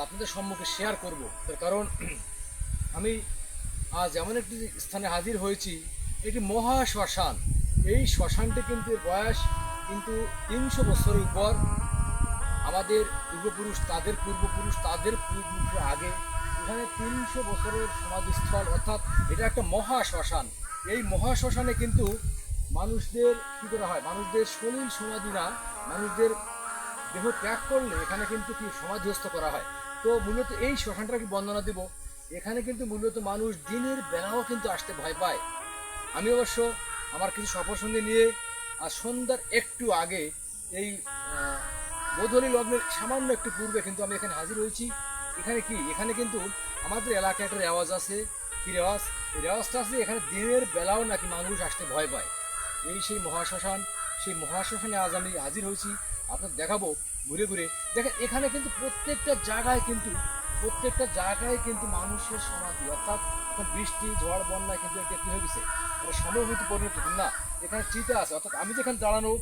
আপনাদের সম্মুখে শেয়ার করব। তার কারণ, আমি আজ এমন একটি স্থানে হাজির হয়েছি, এটি মহা শ্মশান। এই শ্মশানটি কিন্তু বয়স কিন্তু তিনশো বছরের উপর। আমাদের পূর্বপুরুষ, তাদের পূর্বপুরুষ, তাদের পূর্বপুরুষের আগে এখানে তিনশো বছরের সমাধিস্থল, অর্থাৎ এটা একটা মহা শ্মশান। এই মহা শ্মশানে কিন্তু মানুষদের কী করা হয়? মানুষদের সলিল সমাধি না, মানুষদের দেহ ত্যাগ করলে এখানে কিন্তু কি সমাধিস্থ করা হয়? তো মূলত এই শ্মশানটা কি বন্দনা দেব? এখানে কিন্তু মূলত মানুষ দিনের বেলাও কিন্তু আসতে ভয় পায়। আমি অবশ্য আমার কিছু সফরসঙ্গী নিয়ে আর সন্ধ্যার একটু আগে এই গোধূলি লগ্নের সামান্য একটু পূর্বে কিন্তু আমি এখানে হাজির হয়েছি। এখানে কি? এখানে কিন্তু আমাদের এলাকায় একটা রেওয়াজ আছে। কি রেওয়াজ? এই রেওয়াজটা আছে এখানে দিনের বেলাও নাকি মানুষ আসতে ভয় পায়। এই সেই মহাশ্মশান, সেই মহাশ্মশানে আজ আমি হাজির হয়েছি। আপনাদের দেখাবো, ঘুরে ঘুরে। দেখেন, এখানে কিন্তু প্রত্যেকটা জায়গায় কিন্তু, প্রত্যেকটা জায়গায় কিন্তু মানুষের সমাধি, অর্থাৎ বৃষ্টি, ঝড় বন্যায় কিন্তু এটা কি হয়ে গেছে। এটা সমভূতি পরিণত না? এখানে চিতা আছে, অর্থাৎ আমি যেখানে দাঁড়ানো,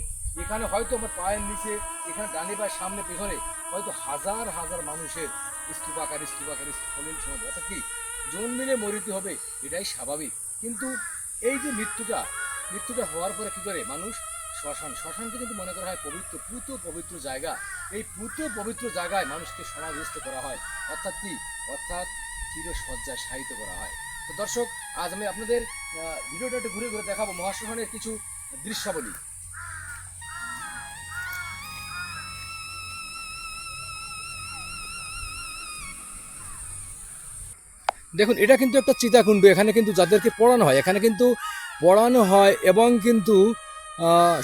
এখানে হয়তো আমার পায়ের নিচে, এখানে ডানে পায়ের সামনে, পেছনে হয়তো হাজার হাজার মানুষের স্তূপাকার স্তূপাকার স্থলিল সমাধি। অর্থাৎ কি? জন্মিলে মরিতে হবে, এটাই স্বাভাবিক। কিন্তু এই যে মৃত্যুটা মৃত্যুটা হওয়ার পরে কি করে? মানুষ শ্মশান। শ্মশানকে কিন্তু মনে করা হয় পবিত্র, পুত পবিত্র জায়গা। এই পুত পবিত্র জায়গায় মানুষকে সমাধিস্থ করা হয়। অর্থাৎ কি? অর্থাৎ চিরসজ্জায় শায়িত করা হয়। তো দর্শক, আজ আমি আপনাদের ভিডিওটা একটু ঘুরে ঘুরে দেখাবো। মহাশ্মশানের কিছু দৃশ্যাবলী। দেখুন, এটা কিন্তু একটা চিতাকুণ্ড। এখানে কিন্তু যাদেরকে পড়ানো হয়, এখানে কিন্তু পড়ানো হয় এবং কিন্তু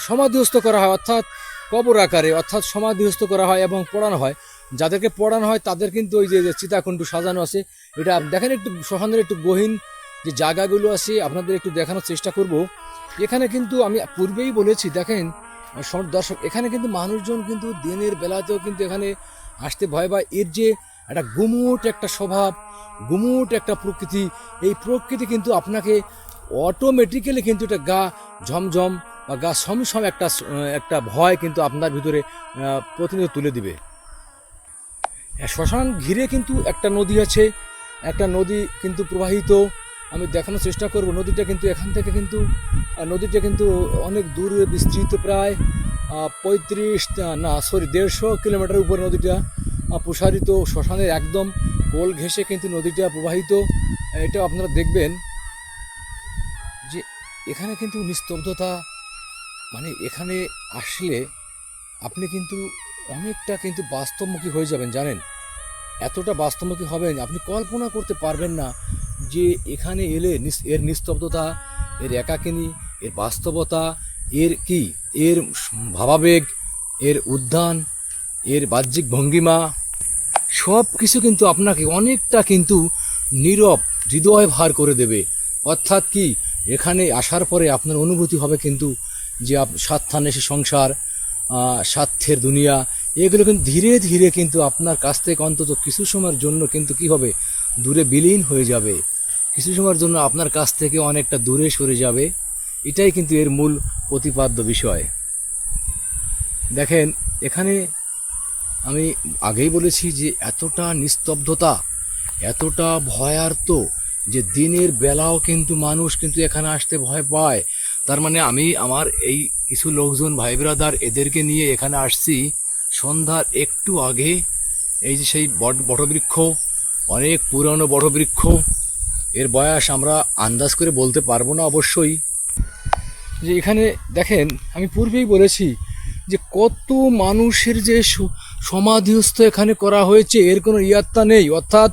সমাধিস্থ করা হয়, অর্থাৎ কবর আকারে, অর্থাৎ সমাধিস্থ করা হয় এবং পড়ানো হয়। যাদেরকে পড়ানো হয়, তাদের কিন্তু ওই যে চিতাকুণ্ড সাজানো আছে, এটা দেখেন একটু শ্মশানের একটু গহীন যে জায়গাগুলো আছে, আপনাদের একটু দেখানোর চেষ্টা করব। এখানে কিন্তু আমি পূর্বেই বলেছি, দেখেন দর্শক, এখানে কিন্তু মানুষজন কিন্তু দিনের বেলাতেও কিন্তু এখানে আসতে ভয় বা এর যে একটা গুমুট একটা স্বভাব, গুমুট একটা প্রকৃতি, এই প্রকৃতি কিন্তু আপনাকে অটোমেটিক্যালি কিন্তু এটা গা ঝমঝম বা গা সমসম একটা একটা ভয় কিন্তু আপনার ভিতরে প্রতিনিয়ত তুলে দিবে। হ্যাঁ, শ্মশান ঘিরে কিন্তু একটা নদী আছে একটা নদী কিন্তু প্রবাহিত। আমি দেখানোর চেষ্টা করব নদীটা কিন্তু এখান থেকে কিন্তু নদীটা কিন্তু অনেক দূরে বিস্তৃত প্রায় পঁয়ত্রিশ না সরি দেড়শো কিলোমিটার উপরে নদীটা প্রসারিত শ্মশানের একদম কোল ঘেঁষে কিন্তু নদীটা প্রবাহিত। এটা আপনারা দেখবেন যে এখানে কিন্তু নিস্তব্ধতা মানে এখানে আসলে আপনি কিন্তু অনেকটা কিন্তু বাস্তবমুখী হয়ে যাবেন, জানেন? এতটা বাস্তবমুখী হবেন, আপনি কল্পনা করতে পারবেন না যে এখানে এলে এর নিস্তব্ধতা, এর একাকিনী, এর বাস্তবতা, এর কি? এর ভাবাবেগ, এর উদ্যান, এর বাহ্যিক ভঙ্গিমা সব কিছু কিন্তু আপনাকে অনেকটা কিন্তু নীরব হৃদয় ভার করে দেবে। অর্থাৎ কি? এখানে আসার পরে আপনার অনুভূতি হবে কিন্তু যে আপ- সে সংসার স্বার্থের দুনিয়া, এগুলো কিন্তু ধীরে ধীরে কিন্তু আপনার কাছ থেকে অন্তত কিছু সময়ের জন্য কিন্তু কি হবে? দূরে বিলীন হয়ে যাবে। কিছু সময়ের জন্য আপনার কাছ থেকে অনেকটা দূরে সরে যাবে। এটাই কিন্তু এর মূল প্রতিপাদ্য বিষয়। দেখেন, এখানে আমি আগেই বলেছি যে এতটা নিস্তব্ধতা, এতটা ভয়ার্ত যে দিনের বেলাও কিন্তু মানুষ কিন্তু এখানে আসতে ভয় পায়। তার মানে আমি আমার এই কিছু লোকজন ভাই ব্রাদার এদেরকে নিয়ে এখানে আসছি। সন্ধ্যার একটু আগে এই যে সেই বট বটবৃক্ষ, অনেক পুরানো বটবৃক্ষ, এর বয়স আমরা আন্দাজ করে বলতে পারব না অবশ্যই। যে এখানে দেখেন, আমি পূর্বেই বলেছি যে কত মানুষের যে সমাধিস্থ এখানে করা হয়েছে, এর কোনো ইয়াত্তা নেই। অর্থাৎ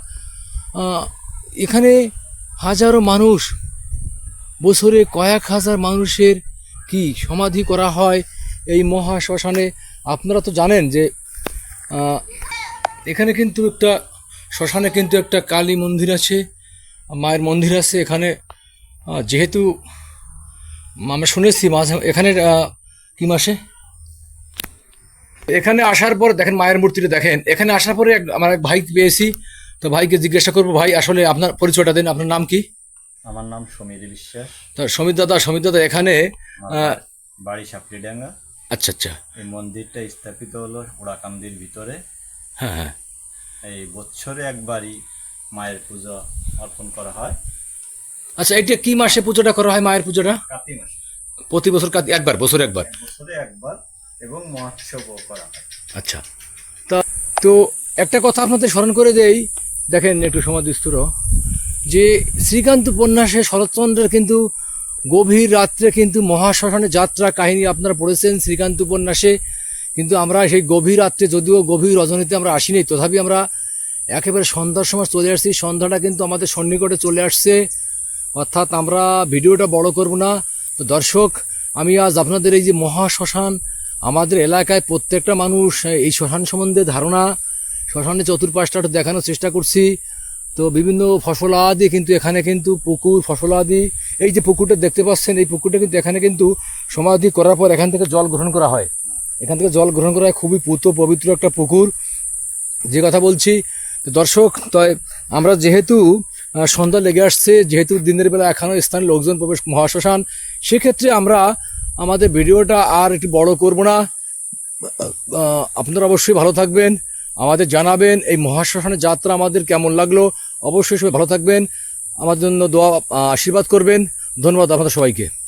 এখানে হাজারো মানুষ বছরে কয়েক হাজার মানুষের কি সমাধি করা হয় এই মহা শ্মশানে আপনারা তো জানেন যে এখানে কিন্তু একটা, শ্মশানে কিন্তু একটা কালী মন্দির আছে, মায়ের মন্দির আছে এখানে। যেহেতু, আমরা শুনেছি মাঝে, এখানে কি মাসে? এখানে আসার পর দেখেন মায়ের মূর্তিটা দেখেন। এখানে আসার পরে আমার এক ভাই পেয়েছি। তো ভাইকে জিজ্ঞাসা করব, ভাই, আসলে আপনার পরিচয়টা দেন, আপনার নাম কি? আমার নাম সমীর বিশ্বাস। তো সমিত দাদা সমিত দাদা এখানে বাড়ি সাপড়িডাঙ্গা। আচ্ছা আচ্ছা। এই মন্দিরটা স্থাপিত হলো ওড়াকান্দির ভিতরে। হ্যাঁ হ্যাঁ। এই বছরে একবারই মায়ের পূজা অর্পণ করা হয়। আচ্ছা এটা কি মাসে পুজোটা করা হয় মায়ের পুজোটা? কার্তিক মাসে। প্রতি বছর কাতি একবার বছরে একবার? বছরে একবার এবং মহোৎসবও করা হয়। আচ্ছা। তা তো একটা কথা আপনাদের স্মরণ করে দেই। দেখেন একটু সময় দিস্তুর যে শ্রীকান্ত উপন্যাসে শরৎচন্দ্রের কিন্তু গভীর রাত্রে কিন্তু মহাশ্মশানে যাত্রা কাহিনী আপনারা পড়েছেন শ্রীকান্ত উপন্যাসে। কিন্তু আমরা সেই গভীর রাত্রে যদিও গভীর রজনীতে আমরা আসিনি, তথাপি আমরা একেবারে সন্ধ্যার সময় চলে আসছি। সন্ধ্যাটা কিন্তু আমাদের সন্নিকটে চলে আসছে। অর্থাৎ আমরা ভিডিওটা বড় করব না। তো দর্শক, আমি আজ আপনাদের এই যে মহাশ্মশান, আমাদের এলাকায় প্রত্যেকটা মানুষ এই শ্মশান সম্বন্ধে ধারণা, শ্মশানের চতুর্পাশটা দেখানোর চেষ্টা করছি। তো বিভিন্ন ফসলাদি কিন্তু এখানে কিন্তু পুকুর, ফসলাদি, এই যে পুকুরটা দেখতে পাচ্ছেন, এই পুকুরটা কিন্তু এখানে কিন্তু সমাধি করার পর এখান থেকে জল গ্রহণ করা হয়। এখান থেকে জল গ্রহণ করা হয়, খুবই পুত পবিত্র একটা পুকুর। যে কথা বলছি, তো দর্শক তাই আমরা যেহেতু সন্ধ্যা লেগে আসছে, যেহেতু দিনের বেলা এখনও স্থানীয় লোকজন প্রবেশ, মহাশ্মশান, সেক্ষেত্রে আমরা আমাদের ভিডিওটা আর একটু বড় করব না। আপনারা অবশ্যই ভালো থাকবেন। আমাদের জানাবেন এই মহাশ্মশানের যাত্রা আমাদের কেমন লাগল। অবশ্যই সবাই ভালো থাকবেন। আমাদের জন্য দোয়া আশীর্বাদ করবেন। ধন্যবাদ আপনাদের সবাইকে।